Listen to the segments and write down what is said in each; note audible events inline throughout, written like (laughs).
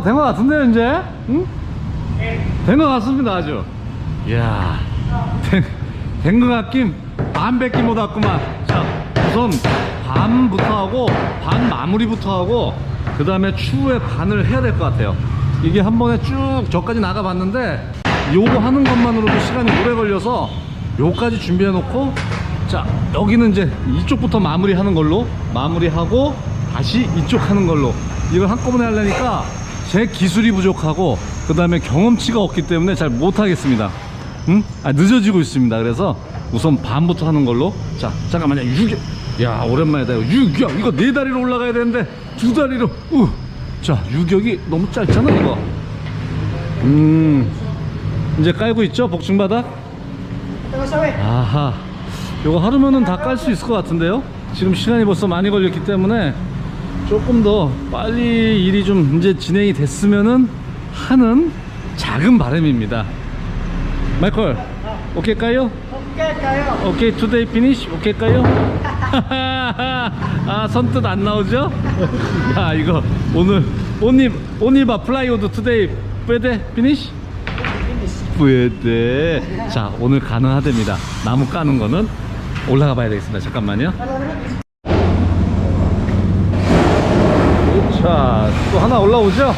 어, 된 것 같은데요, 이제? 응? 된것 같습니다, 아주. 이야, 된, 된것 같긴 반밖에 못 왔구만. 자, 우선 반부터 하고, 반 마무리부터 하고, 그 다음에 추후에 반을 해야 될 것 같아요. 이게 한 번에 쭉 저까지 나가봤는데, 요거 하는 것만으로도 시간이 오래 걸려서, 요까지 준비해 놓고, 자, 여기는 이제 이쪽부터 마무리하는 걸로, 마무리하고, 다시 이쪽 하는 걸로. 이걸 한꺼번에 하려니까, 제 기술이 부족하고 그 다음에 경험치가 없기 때문에 잘 못하겠습니다. 응? 아, 늦어지고 있습니다. 그래서 우선 반부터 하는 걸로. 자 잠깐만요. 유격 야 오랜만이다 이거. 유격 이거 네 다리로 올라가야 되는데 두 다리로. 우. 자 유격이 너무 짧잖아 이거. 음. 이제 깔고 있죠? 복층바닥? 아하. 요거 하루면은 다 깔 수 있을 것 같은데요? 지금 시간이 벌써 많이 걸렸기 때문에 조금 더 빨리 일이 좀 이제 진행이 됐으면은 하는 작은 바람입니다. 마이클, 오케이 까요? 깨까요? 오케이, 투데이 피니시 오케이 까요? (laughs) 아, 선뜻 안 나오죠? 야, 이거 오늘 오니 오니바 플라이오드 투데이 뿌에데 피니시? 뿌에데. 자, 오늘 가능하답니다. 나무 까는 거는 올라가 봐야 되겠습니다. 잠깐만요. 자, 또 하나 올라오죠?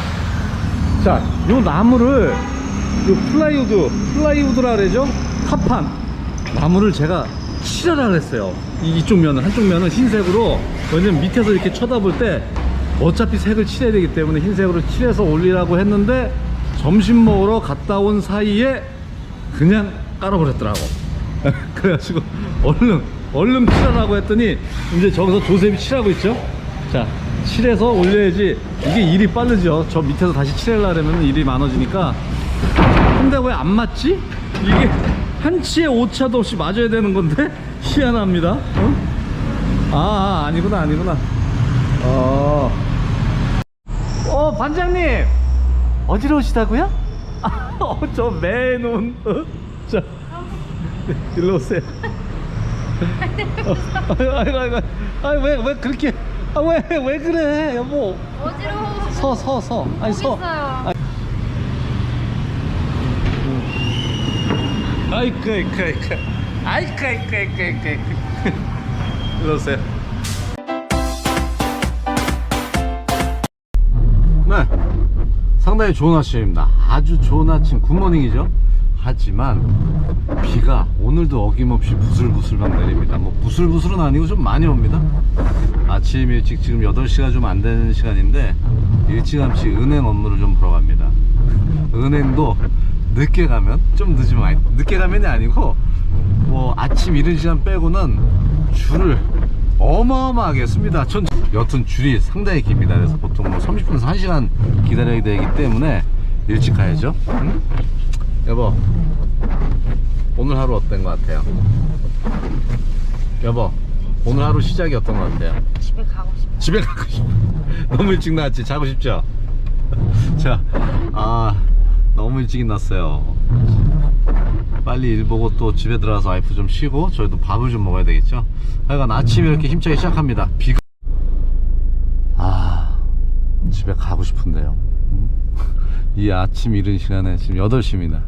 자, 요 나무를, 요 플라이우드, 플라이우드라 그러죠? 합판. 나무를 제가 칠하라 그랬어요. 이, 이쪽 면은, 한쪽 면은 흰색으로, 왜냐면 밑에서 이렇게 쳐다볼 때 어차피 색을 칠해야 되기 때문에 흰색으로 칠해서 올리라고 했는데 점심 먹으러 갔다 온 사이에 그냥 깔아버렸더라고. (laughs) 그래가지고 얼른, 얼른 칠하라고 했더니 이제 저기서 조셉이 칠하고 있죠? 자, 칠해서 올려야지 이게 일이 빠르죠. 저 밑에서 다시 칠하려 그러면 일이 많아지니까. 근데 왜 안 맞지? 이게 한 치의 오차도 없이 맞아야 되는 건데 (laughs) 희한합니다. 어? 아, 아 아니구나 아니구나. 어. 어 반장님 어지러우시다고요? (laughs) 아, 어, 저 매눈. 어? 자, 일로 오세요. (laughs) 어, 아이고 아이고 아이고. 아왜 왜 그렇게? 아 왜 왜 그래 여보? 어지러워. 서 서 서. 아니 서. 있어요. 아이쿠 아이쿠 아이쿠 아이쿠 아이쿠 아이쿠 아이쿠 아이쿠 일로 오세요 네 상당히 좋은 아침입니다 아주 좋은 아침 굿모닝이죠 하지만 비가 오늘도 어김없이 부슬부슬만 내립니다 뭐 부슬부슬은 아니고 좀 많이 옵니다 아침 일찍 지금 8시가 좀 안 되는 시간인데 일찌감치 은행 업무를 좀 보러 갑니다 은행도 늦게 가면 좀 아니, 늦게 가면이 아니고 뭐 아침 이른 시간 빼고는 줄을 어마어마하게 씁니다. 전 여튼 줄이 상당히 깁니다. 그래서 보통 뭐 30분에서 1시간 기다려야 되기 때문에 일찍 가야죠. 응? 여보, 오늘 하루 어떤 것 같아요? 여보, 오늘 하루 시작이 어떤 것 같아요? 집에 가고 싶어. 집에 가고 싶어. (laughs) 너무 일찍 나왔지? 자고 싶죠? (laughs) 자, 아, 너무 일찍 났어요. 빨리 일 보고 또 집에 들어가서 와이프 좀 쉬고 저희도 밥을 좀 먹어야 되겠죠? 하여간 아침에 이렇게 힘차게 시작합니다. 비가. 아, 집에 가고 싶은데요. 음. (laughs) 이 아침 이른 시간에 지금 8시입니다.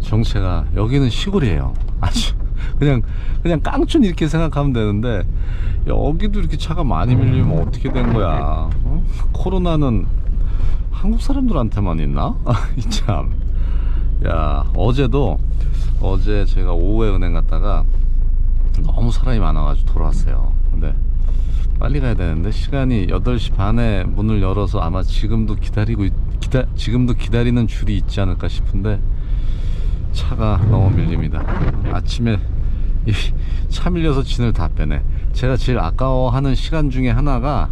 정체가 여기는 시골이에요. 아주 그냥 그냥 깡촌 이렇게 생각하면 되는데 여기도 이렇게 차가 많이 밀리면 어떻게 된 거야? 어? 코로나는 한국 사람들한테만 있나? (laughs) 이 참. 야 어제도 어제 제가 오후에 은행 갔다가 너무 사람이 많아가지고 돌아왔어요. 근데 빨리 가야 되는데 시간이 8시 반에 문을 열어서 아마 지금도 기다리고 있- 기다 지금도 기다리는 줄이 있지 않을까 싶은데 차가 너무 밀립니다. 아침에 이 (laughs) 차 밀려서 진을 다 빼네. 제가 제일 아까워하는 시간 중에 하나가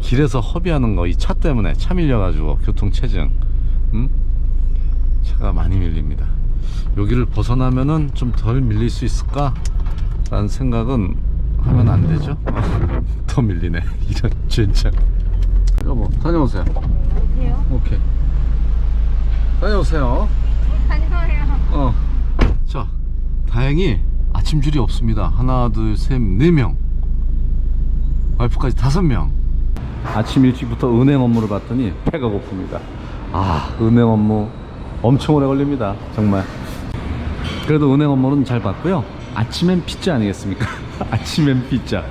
길에서 허비하는 거 이 차 때문에 차 밀려가지고 교통 체증. 음? 차가 많이 밀립니다. 여기를 벗어나면은 좀 덜 밀릴 수 있을까? 라는 생각은 하면 안 되죠? (laughs) 더 밀리네. (laughs) 이런 젠장. 여보, 다녀오세요. 어디요? 오케이. 다녀오세요. 다녀요. 어. 자, 다행히 아침 줄이 없습니다. 하나, 둘, 셋, 네 명. 와이프까지 다섯 명. 아침 일찍부터 은행 업무를 봤더니 배가 고픕니다. 아, 은행 업무 엄청 오래 걸립니다. 정말. 그래도 은행 업무는 잘 봤고요. 아침엔 피자 아니겠습니까? (laughs) 아침엔 피자.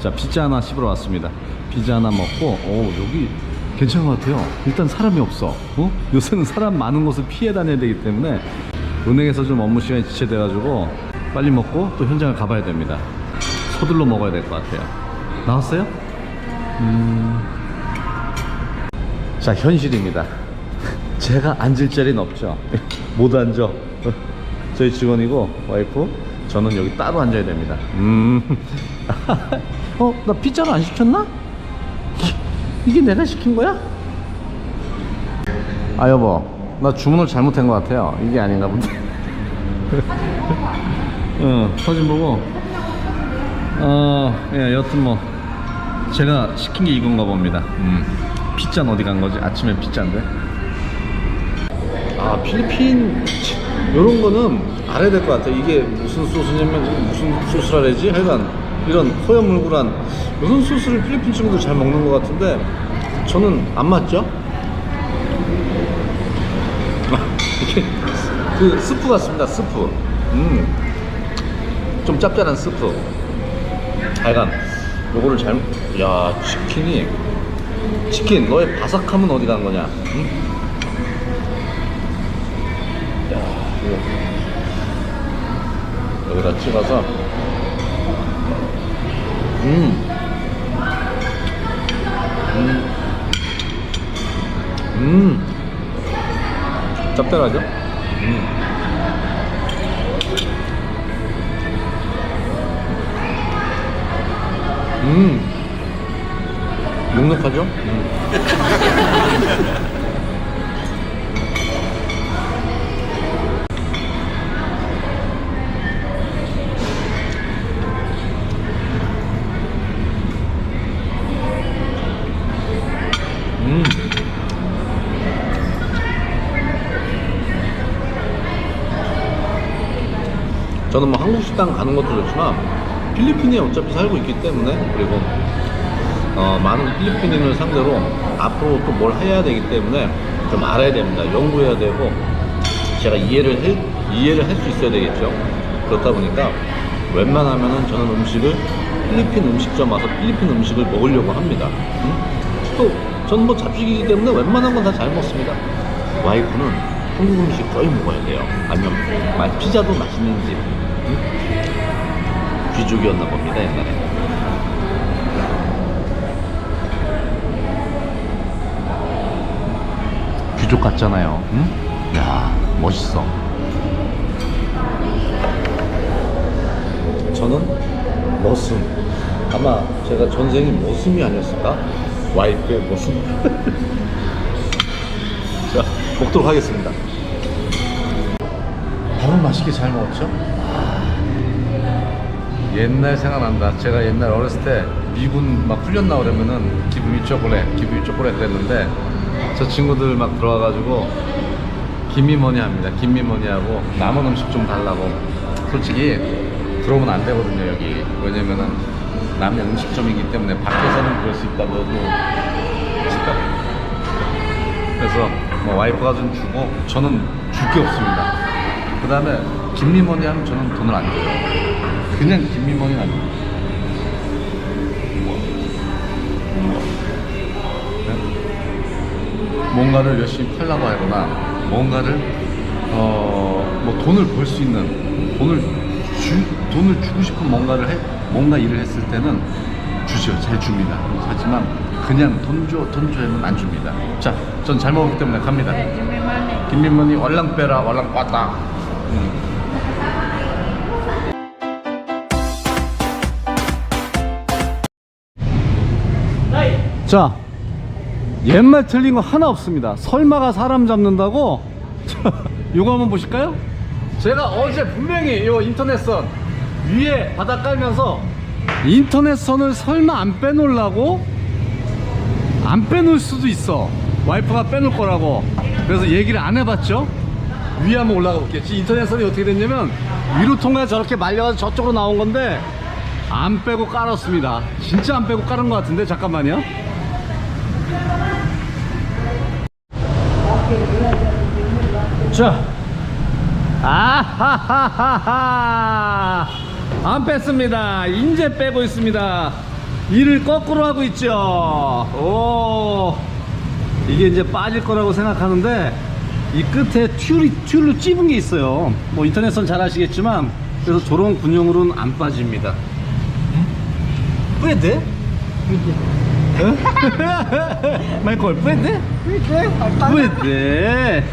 자, 피자 하나 씹으러 왔습니다. 피자 하나 먹고, 오, 여기 괜찮은 것 같아요. 일단 사람이 없어. 어? 요새는 사람 많은 곳을 피해 다녀야 되기 때문에 은행에서 좀 업무 시간이 지체돼 가지고 빨리 먹고 또 현장을 가봐야 됩니다. 서둘러 먹어야 될 것 같아요. 나왔어요? 음. 자, 현실입니다. (laughs) 제가 앉을 자리는 없죠. (laughs) 못 앉아. (laughs) 저희 직원이고 와이프 저는 여기 따로 앉아야 됩니다. 음. 어, 나 피자를 안 시켰나? 이게 내가 시킨 거야? 아 여보, 나 주문을 잘못한 것 같아요. 이게 아닌가 본데. 응, 사진 보고. 어, 예, 여튼 뭐 제가 시킨 게 이건가 봅니다. 음, 피자는 어디 간 거지? 아침에 피자인데. 아 필리핀 이런 거는 알아야 될 것 같아요. 이게 무슨 소스냐면 무슨 소스라 해야지? 하여간 이런 허여물굴한 무슨 소스를 필리핀 친구들 잘 먹는 것 같은데 저는 안 맞죠? (laughs) 이게 그 스프 같습니다. 스프. 음, 좀 짭짤한 스프. 하여간 요거를 잘, 야 치킨이 치킨 너의 바삭함은 어디 간 거냐? 응? 야, 이거 여기다 찍어서 음. 음. 음. 짭짤하죠? 음. 음. 눅눅하죠? 음. 음. 저는 뭐 한국 식당 가는 것도 좋지만 필리핀에 어차피 살고 있기 때문에 그리고 어, 많은 필리핀인을 상대로 앞으로 또 뭘 해야 되기 때문에 좀 알아야 됩니다. 연구해야 되고 제가 이해를 해, 이해를 할 수 있어야 되겠죠. 그렇다 보니까 웬만하면은 저는 음식을 필리핀 음식점 와서 필리핀 음식을 먹으려고 합니다. 음? 또 저는 뭐 잡식이기 때문에 웬만한 건 다 잘 먹습니다. 와이프는 한국 음식 거의 먹어야 돼요. 아니면 마- 피자도 맛있는 집. 응? 귀족이었나 봅니다 옛날에. 귀족 같잖아요. 응? 야 멋있어. 저는 머슴. 아마 제가 전생이 머슴이 아니었을까? 와이프의 머슴. (laughs) 자, 먹도록 하겠습니다. 밥은 맛있게 잘 먹었죠? 옛날 생각난다. 제가 옛날 어렸을 때 미군 막 훈련 나오려면은 기분이 쪼그래, 기분이 쪼그래 그랬는데 저 친구들 막 들어와가지고 김미머니 합니다. 김미머니 하고 남은 음식 좀 달라고. 솔직히 들어오면 안 되거든요 여기. 왜냐면은 남의 음식점이기 때문에 밖에서는 그럴 수 있다고 해도 집값. 그래서 뭐 와이프가 좀 주고 저는 줄 게 없습니다. 그 다음에 김미머니 하면 저는 돈을 안 줘요. 그냥 안 줘요. 네? 뭔가를 열심히 팔라고 하거나 뭔가를 어 뭐 돈을 벌 수 있는 돈을 주, 돈을 주고 싶은 뭔가를 해 뭔가 일을 했을 때는 주죠 잘 줍니다 하지만 그냥 돈줘돈 줘야면 안 줍니다 자전 잘 먹었기 때문에 갑니다 네, 김민문이 월랑 빼라 월랑 꽈다 음. 자 옛말 틀린 거 하나 없습니다. 설마가 사람 잡는다고? (laughs) 이거 한번 보실까요? 제가 어제 분명히 요 인터넷선 위에 바닥 깔면서 인터넷선을 설마 안 빼놓으려고? 안 빼놓을 수도 있어. 와이프가 빼놓을 거라고. 그래서 얘기를 안 해봤죠? 위에 한번 올라가 볼게요. 인터넷선이 어떻게 됐냐면 위로 통해 저렇게 말려서 저쪽으로 나온 건데 안 빼고 깔았습니다. 진짜 안 빼고 깔은 것 같은데? 잠깐만요 자. 아하하하하. 안 뺐습니다. 인제 빼고 있습니다. 이를 거꾸로 하고 있죠. 오. 이게 이제 빠질 거라고 생각하는데 이 끝에 튤이 튤로 찝은 게 있어요. 뭐 인터넷선 잘 아시겠지만 그래서 저런 군용으로는 안 빠집니다. 왜 돼? 데? 마이콜 뿌에데? 뿌에데?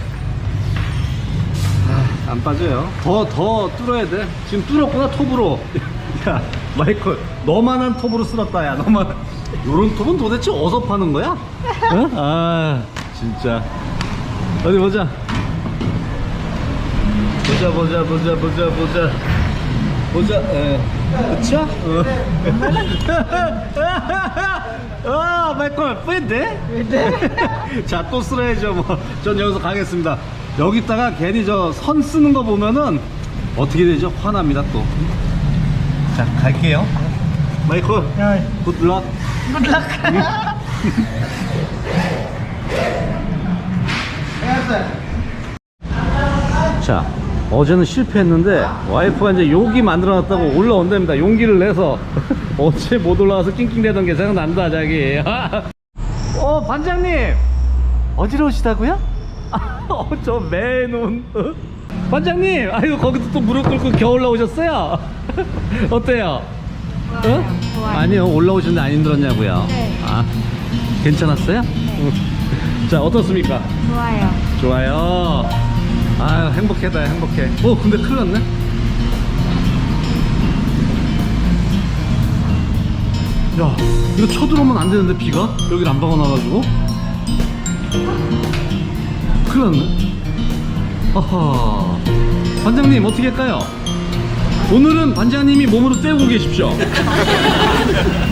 아, 안 빠져요. 더, 더 뚫어야 돼. 지금 뚫었구나, 톱으로. (laughs) 야, 마이클, 너만한 톱으로 쓸었다, 야, 너만. 요런 톱은 도대체 어디서 파는 거야? 어? 아, 진짜. 어디 보자. 보자, 보자, 보자, 보자, 보자. 보자, 에. 그쵸? 어. (laughs) 아, 마이클, 뿌인데? (laughs) 자, 또 쓸어야죠, 뭐. 전 여기서 가겠습니다. 여기다가 괜히 저 선 쓰는 거 보면은 어떻게 되죠? 화납니다, 또. 자, 갈게요. 마이클, 굿럭. 굿락. (laughs) 자, 어제는 실패했는데 와이프가 이제 용기 만들어 놨다고 올라온답니다. 용기를 내서 (laughs) 어제 못 올라와서 낑낑대던 게 생각난다, 자기. (laughs) 어, 반장님! 어지러우시다고요? (laughs) 어, 저 매눈. 어? (laughs) 반장님! 아유, 거기서 또 무릎 꿇고 겨우 올라오셨어요? 어때요? 어? 좋아요. 좋아요. 아니요, 올라오시는데 안 힘들었냐고요? 네. 아, 괜찮았어요? 응. 자, 어떻습니까? 좋아요. 좋아요. 아유, 행복해다, 행복해. 어, 근데 큰일 났네. 야, 이거 쳐들어오면 안 되는데, 비가? 여기를 안 박아놔가지고. 큰일 났네. 아하. 반장님, 어떻게 할까요? 오늘은 반장님이 몸으로 때우고 계십시오. (laughs)